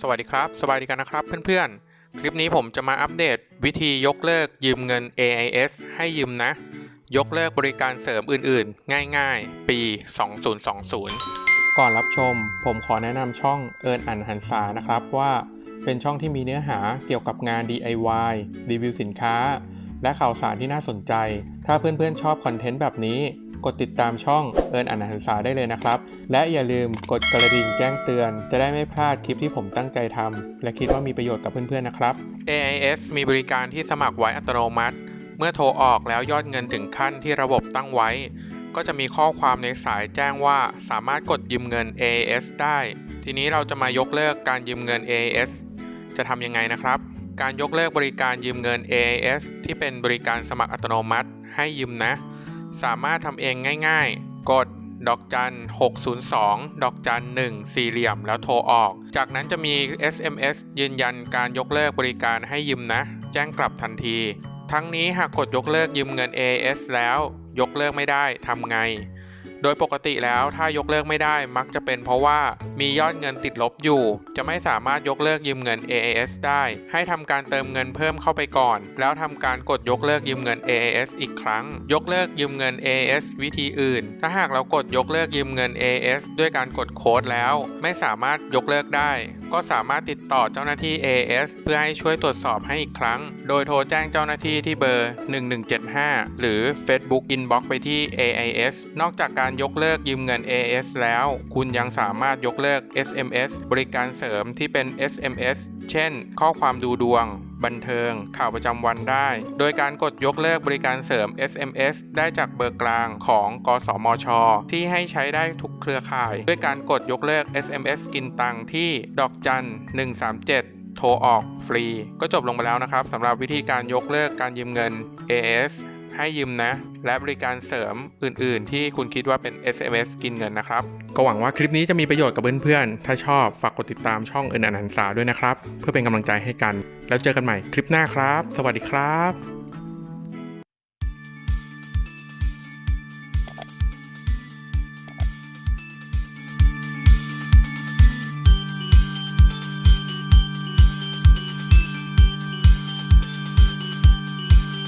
สวัสดีครับสวัสดีกันนะครับเพื่อนๆ คลิปนี้ผมจะมาอัปเดตวิธียกเลิกยืมเงิน AIS ให้ยืมนะ ยกเลิกบริการเสริมอื่นๆ ง่ายๆ ปี 2020 ก่อนรับชม ผมขอแนะนำช่องเอิญอันหันษานะครับว่าเป็นช่องที่มีเนื้อหาเกี่ยวกับงาน DIY รีวิวสินค้า และข่าวสารที่น่าสนใจ ถ้าเพื่อนๆชอบคอนเทนต์แบบนี้ กดติดตามช่องเอิญอันหันษาได้เลยนะครับ และอย่าลืมกดกระดิ่งแจ้งเตือน จะได้ไม่พลาดคลิปที่ผมตั้งใจทำและคิดว่ามีประโยชน์กับเพื่อนๆนะครับ AIS มีบริการที่สมัครไว้อัตโนมัติ เมื่อโทรออกแล้วยอดเงินถึงขั้นที่ระบบตั้งไว้ ก็จะมีข้อความในสายแจ้งว่าสามารถกดยืมเงิน AIS ได้ ทีนี้เราจะมายกเลิกการยืมเงิน AIS จะทำยังไงนะครับการยกเลิกบริการยืมเงิน AIS ที่เป็นบริการสมัครอัตโนมัติ ให้ยืมนะ สามารถทำเองง่ายๆ กดดอกจัน 602 ดอกจัน 1 สี่เหลี่ยมแล้วโทรออก จากนั้นจะมี SMS ยืนยันการยกเลิกบริการให้ยืมนะ แจ้งกลับทันที ทั้งนี้หากกดยกเลิกยืมเงิน AS แล้ว ยกเลิกไม่ได้ทำไง โดยปกติแล้วถ้ายกเลิกไม่ได้มักจะเป็นเพราะว่ามียอดเงินติดลบอยู่ จะไม่สามารถยกเลิกยืมเงิน AAS ได้ ให้ทำการเติมเงินเพิ่มเข้าไปก่อน แล้วทำการกดยกเลิกยืมเงิน AAS อีกครั้ง ยกเลิกยืมเงิน AAS วิธีอื่น ถ้าหากเรากดยกเลิกยืมเงิน AAS ด้วยการกดโค้ดแล้ว ไม่สามารถยกเลิกได้ ก็สามารถติดต่อเจ้าหน้าที่ AS เพื่อให้ช่วยตรวจสอบให้อีกครั้ง โดยโทรแจ้งเจ้าหน้าที่ที่เบอร์ 1175 หรือ Facebook Inbox ไปที่ AIS นอกจากการยกเลิกยืมเงิน AS แล้ว คุณยังสามารถยกเลิก SMS บริการเสริมที่เป็น SMS เช่น ข้อความดูดวง บันเทิง ข่าวประจำวันได้ โดยการกดยกเลิกบริการเสริม SMS ได้จากเบอร์กลางของกสมช ที่ให้ใช้ได้ทุกเครือข่าย ด้วยการกดยกเลิก SMS กินตังที่ดอกจัน 137โทรออกฟรี ก็จบลงไปแล้วนะครับสำหรับวิธีการยกเลิกการยืมเงิน AS ให้ยืมนะ และบริการเสริมอื่น ๆ ที่คุณคิดว่าเป็น SMS กินเงินนะครับ ก็หวังว่าคลิปนี้จะมีประโยชน์กับเพื่อน ๆ ถ้าชอบฝากกดติดตามช่องเอินอนันสาด้วยนะครับ เพื่อเป็นกำลังใจให้กัน แล้วเจอกันใหม่คลิปหน้าครับ สวัสดีครับ